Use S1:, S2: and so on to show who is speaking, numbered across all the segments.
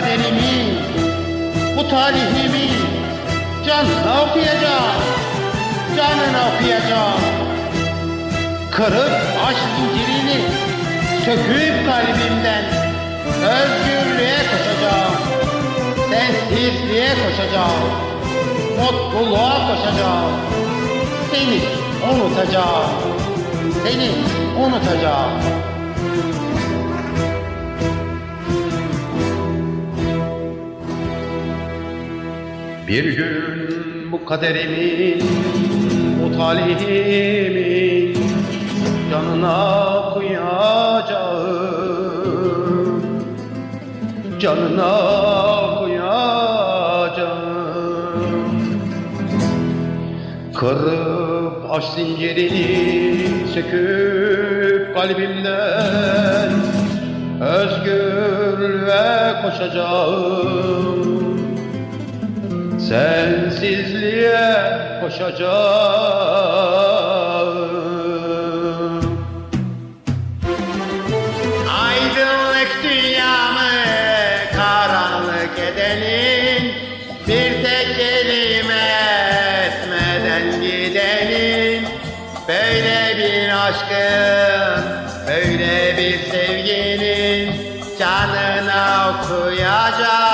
S1: kaderimi, bu talihimi canına okuyacağım, canına okuyacağım. Kırıp aşk zincirini, söküp kalbimden özgürlüğe koşacağım. Sensizliğe koşacağım, mutluluğa koşacağım. Seni unutacağım, seni unutacağım. Bir gün bu kaderimin, bu talihimin canına kuyacağım, canına kuyacağım. Kırıp aşk zincirini söküp kalbimden özgürlüğe koşacağım. Sensizliğe koşacağım. Aydınlık dünyamı karanlık edenin Bir tek kelime etmeden gidenin. Böyle bir aşkın, böyle bir sevginin Canına okuyacağım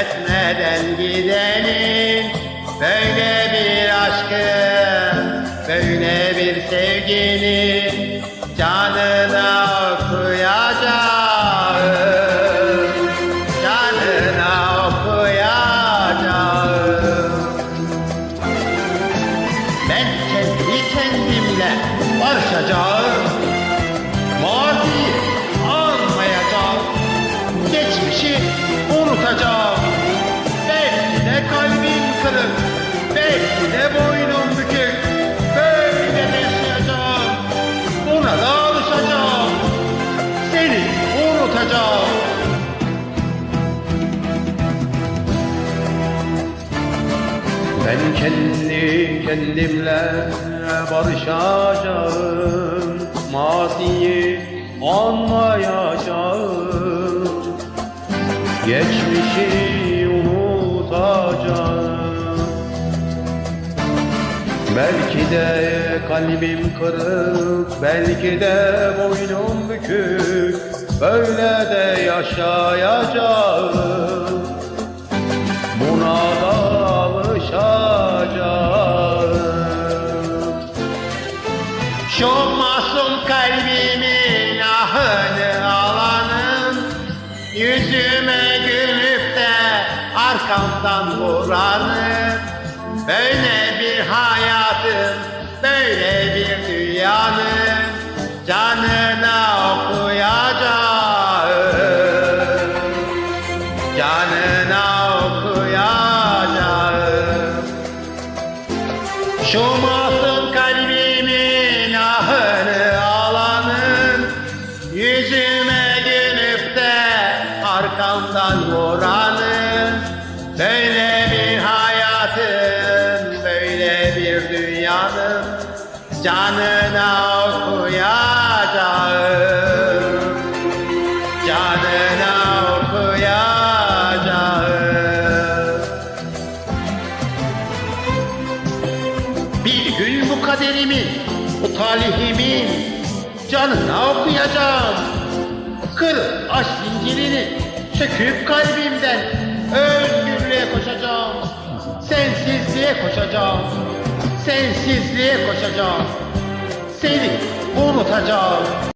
S1: etmeden gidenin Böyle bir aşkın, böyle bir sevginin unutacağım Ben kendi kendimle barışacağım. Maziyi anlayacağım. Geçmişi unutacağım. Belki de kalbim kırık Belki de boynum bükük Böyle de yaşayacağım Buna da alışacağım Şu masum kalbimin ahını alanın Yüzüme gülüp de arkamdan vuranın Böyle Şu masum kalbimin ahını alanın Yüzüme gülüp de arkamdan vuranın Böyle bir hayatın, böyle bir dünyanın Canına okuyacağım kaderimi, bu talihimin canına okuyacağım? Kır aşk zincirini, söküp kalbimden. Özgürlüğe koşacağım Sensizliğe koşacağım, sensizliğe koşacağım. Seni unutacağım